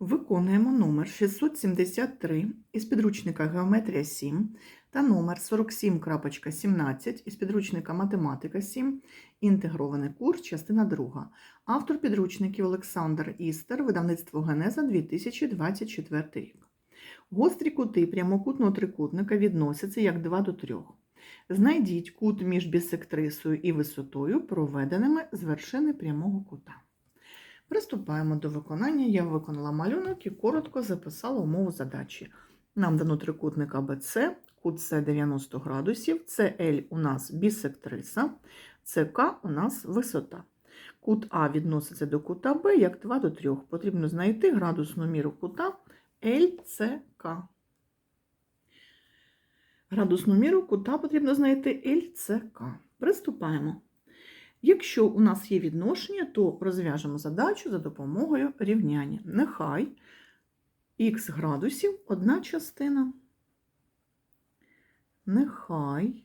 Виконуємо номер 673 із підручника Геометрія 7 та номер 47.17 із підручника Математика 7, інтегрований курс, частина 2. Автор підручників Олександр Істер, видавництво Генеза 2024 рік. Гострі кути прямокутного трикутника відносяться як 2 до 3. Знайдіть кут між бісектрисою і висотою, проведеними з вершини прямого кута. Приступаємо до виконання. Я виконала малюнок і коротко записала умову задачі. Нам дано трикутник АБЦ, кут С 90 градусів, CL у нас бісектриса, СК у нас висота. Кут А відноситься до кута Б як 2 до 3. Потрібно знайти градусну міру кута ЛЦК. Градусну міру кута потрібно знайти ЛЦК. Приступаємо. Якщо у нас є відношення, то розв'яжемо задачу за допомогою рівняння. Нехай х градусів одна частина. Нехай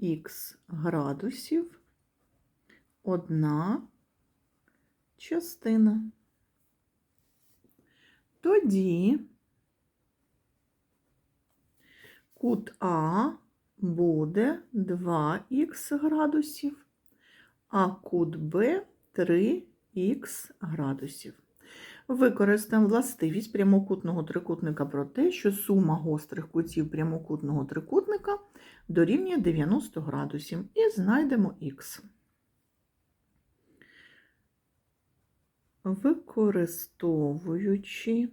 х градусів одна частина. Тоді кут А буде 2х градусів а кут Б 3х градусів. Використаємо властивість прямокутного трикутника про те, що сума гострих кутів прямокутного трикутника дорівнює 90 градусів і знайдемо х. Використовуючи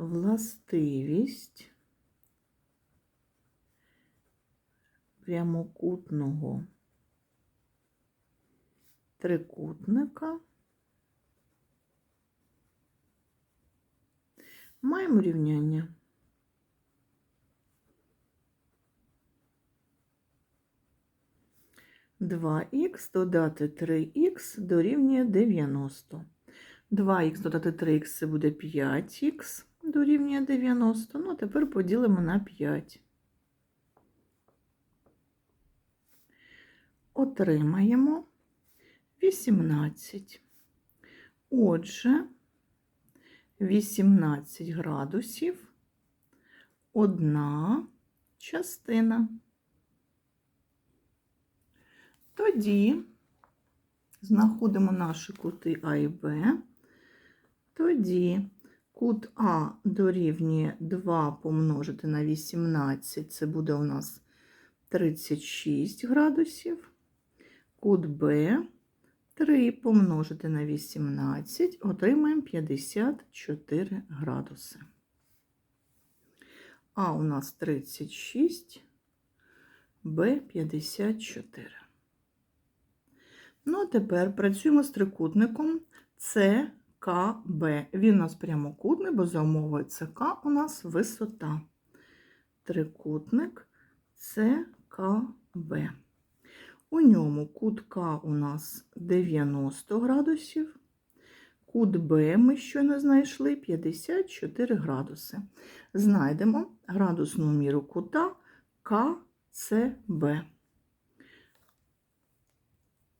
властивість прямокутного трикутника маємо рівняння. Два х додати 3х дорівнює 90. 2х додати 3х це буде 5х дорівнює 90. Ну, а тепер поділимо на 5. Отримаємо 18. Отже, 18 градусів одна частина. Тоді знаходимо наші кути А і Б. Тоді Кут А дорівнює 2 помножити на 18, це буде у нас 36 градусів. Кут Б 3 помножити на 18, отримаємо 54 градуси. А у нас 36, Б 54. Ну, а тепер працюємо з трикутником С. КБ. Він у нас прямокутний, бо за умовою ЦК у нас висота. Трикутник ЦКБ. У ньому кут К у нас 90 градусів. Кут Б ми щойно знайшли 54 градуси. Знайдемо градусну міру кута КЦБ.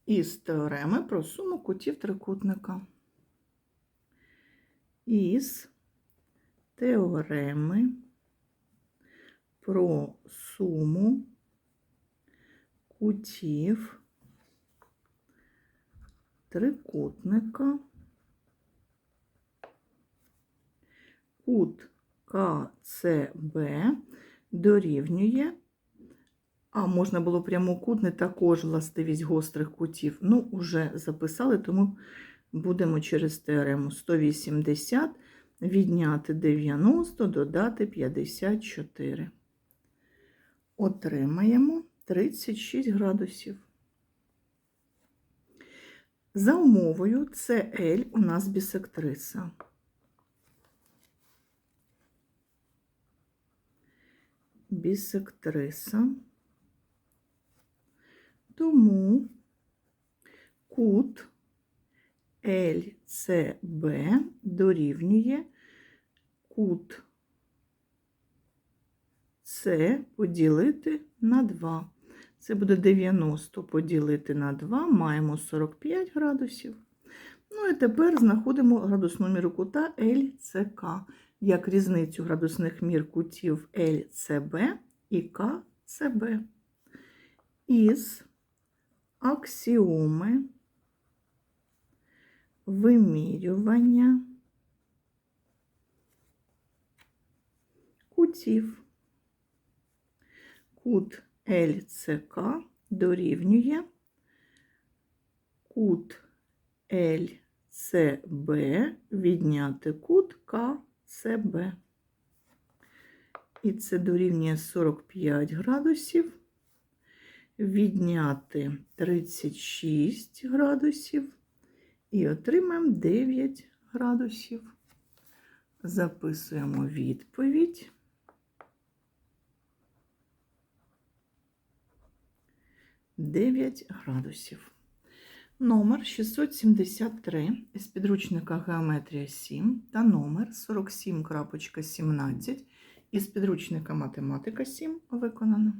Із теореми про суму кутів трикутника із теореми про суму кутів трикутника кут КЦБ дорівнює, а можна було прямокутний також властивість гострих кутів. Ну, уже записали, тому будемо через теорему 180 відняти 90, додати 54. Отримаємо 36 градусів. За умовою CL у нас бісектриса. Бісектриса. Тому кут ЛЦБ дорівнює кут С поділити на 2. Це буде 90 поділити на 2, маємо 45 градусів. Ну і тепер знаходимо градусну міру кута LCK, як різницю градусних мір кутів LCB і КЦБ. Із аксіоми вимірювання кутів. Кут ЛЦК дорівнює кут ЛЦБ відняти кут КЦБ. І це дорівнює 45 градусів, відняти 36 градусів і отримаємо 9 градусів. Записуємо відповідь. Дев'ять градусів. Номер 673 із підручника Геометрія 7 та номер 47.17 із підручника Математика 7 виконано.